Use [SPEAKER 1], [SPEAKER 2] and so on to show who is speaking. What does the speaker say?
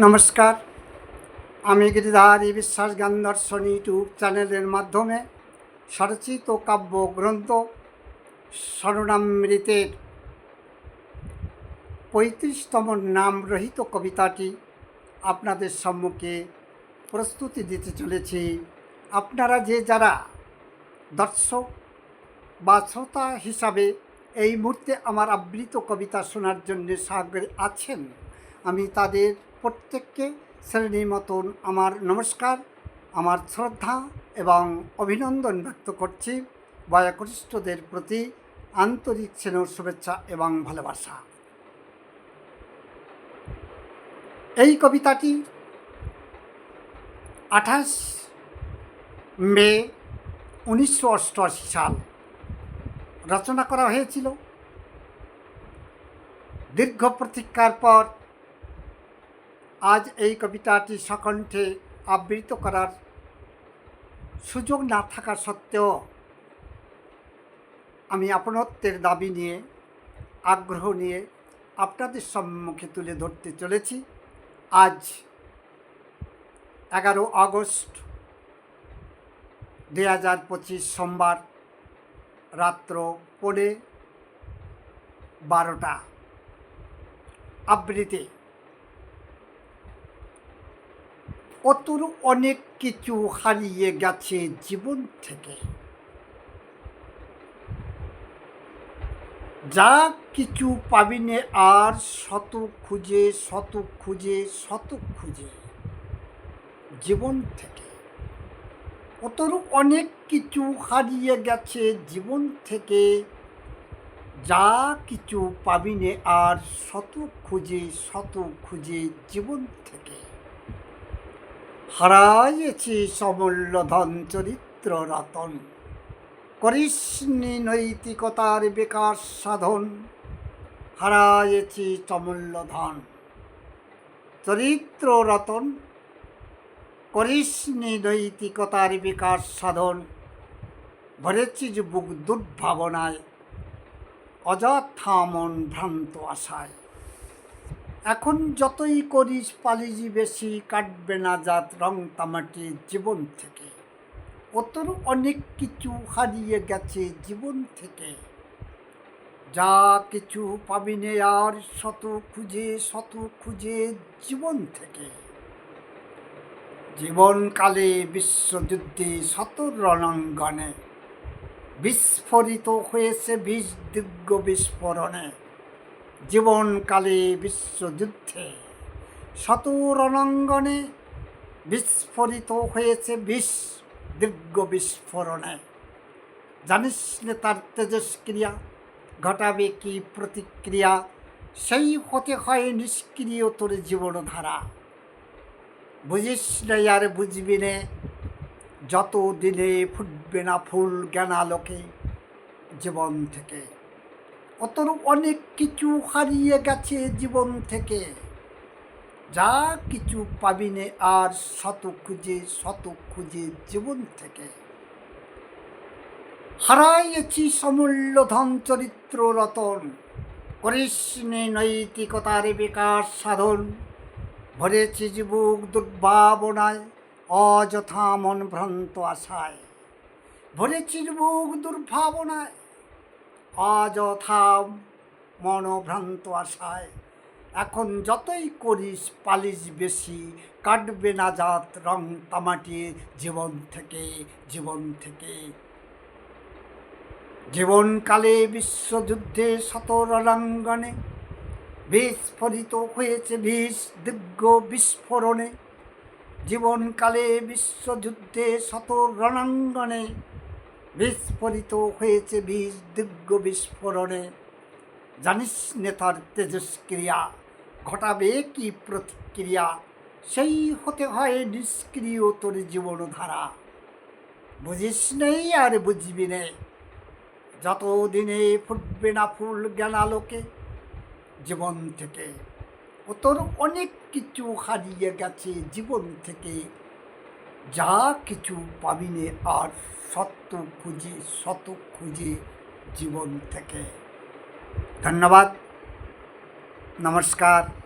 [SPEAKER 1] নমস্কার। আমি গিরিধারী বিশ্বাস জ্ঞান দর্শন ইউটিউব চ্যানেলের মাধ্যমে স্বরচিত কাব্য গ্রন্থ স্বর্ণামৃতের পঁয়ত্রিশতম নাম রহিত কবিতাটি আপনাদের সম্মুখে প্রস্তুতি দিতে চলেছি। আপনারা যে যারা দর্শক বা শ্রোতা হিসাবে এই মুহূর্তে আমার আবৃত কবিতা শোনার জন্য সাগরে আছেন আমি তাদের প্রত্যেককে শ্রেণি মতন আমার নমস্কার, আমার শ্রদ্ধা এবং অভিনন্দন ব্যক্ত করছি বয়োকনিষ্ঠদের প্রতি আন্তরিক স্নেহ শুভেচ্ছা এবং ভালোবাসা। এই কবিতাটি আঠাশ মে উনিশশো অষ্টআশি সাল রচনা করা হয়েছিল। দীর্ঘ প্রতীক্ষার পর আজ এই কবিতাটি সকণ্ঠে আবৃত করার সুযোগ না থাকা সত্ত্বেও আমি আপনত্বের দাবি নিয়ে, আগ্রহ নিয়ে আপনাদের সম্মুখে তুলে ধরতে চলেছি। আজ এগারো আগস্ট দুই হাজার পঁচিশ সোমবার রাত্র পৌনে বারোটা। আবৃত্তি অতর অনেক কিছু হারিয়ে গেছে জীবন থেকে। যা কিছু পাবিনে আর শত খুঁজে শত খুঁজে শত খুঁজে জীবন থেকে। অতর অনেক কিছু হারিয়ে গেছে জীবন থেকে। যা কিছু পাবিনে আর শত খুঁজে শত খুঁজে জীবন থেকে। হারাইয়েছি সমূল্য ধন চরিত্র রতন করিসনি নৈতিকতার বিকাশ সাধন। হারাইয়েছি চমূল্য ধন চরিত্র রতন করিসনি নৈতিকতার বিকাশ সাধন। ভরেছি যে বুক দুর্ভাবনায়। অযথা মন ভ্রান্ত আশায়। এখন যতই করিস পালিজি বেশি কাটবে না জাত রং তামাটি জীবন থেকে। অতর অনেক কিছু হারিয়ে গেছে জীবন থেকে। যা কিছু পাবি পাবিনে আর শত খুঁজে শত খুঁজে জীবন থেকে। জীবনকালে বিশ্বযুদ্ধে শত রণাঙ্গনে বিস্ফোরিত হয়েছে বিষ দিগ্গ বিস্ফোরণে। জীবনকালে বিশ্বযুদ্ধে শত রণাঙ্গনে বিস্ফোরিত হয়েছে বিষ, দীর্ঘ বিস্ফোরণে। জানিস নে তার তেজস্ক্রিয়া, ঘটাবে কি প্রতিক্রিয়া? সেই হতে হয় নিষ্ক্রিয় তোর জীবনধারা। বুঝিস না আর বুঝবি নে যত দিনে ফুটবে না ফুল জ্ঞানালোকে জীবন থেকে। অতর অনেক কিছু হারিয়ে গেছে জীবন থেকে। যা কিছু পাবিনে আর শত খুঁজে শত খুঁজে জীবন থেকে। হারাইয়েছি সমূল্য ধন চরিত্র রতন। করিসনি নৈতিকতার বিকাশ সাধন। ভরেছি যুবক দুর্ভাবনায়, অযথা মন ভ্রান্ত আশায়। ভরেছি যুবক দুর্ভাবনায় অযথা মনোভ্রান্ত আশায়। এখন যতই করিস পালিশ বেশি, কাটবে না জাত রং তামাটিয়ে জীবন থেকে জীবন থেকে। জীবনকালে বিশ্বযুদ্ধে শত রণাঙ্গনে বিস্ফোরিত হয়েছে বিষ দিগ্গ বিস্ফোরণে। জীবনকালে বিশ্বযুদ্ধে শত রণাঙ্গনে বিস্ফোরিত হয়েছে বিষ দিগ্গ বিস্ফোরণে। জানিস নেতার তেজস্ক্রিয়া, ঘটাবে কি প্রতিক্রিয়া? সেই হতে হয় নিষ্ক্রিয় তোর জীবনধারা। বুঝিস নেই আর বুঝবি নে। যত দিনে ফুটবে না ফুল জ্ঞানালোকে জীবন থেকে। ও তোর অনেক কিছু হারিয়ে গেছে জীবন থেকে। যা কিছু পাবিনে আর সত্য খুঁজে শত খুঁজে জীবন থেকে। ধন্যবাদ। নমস্কার।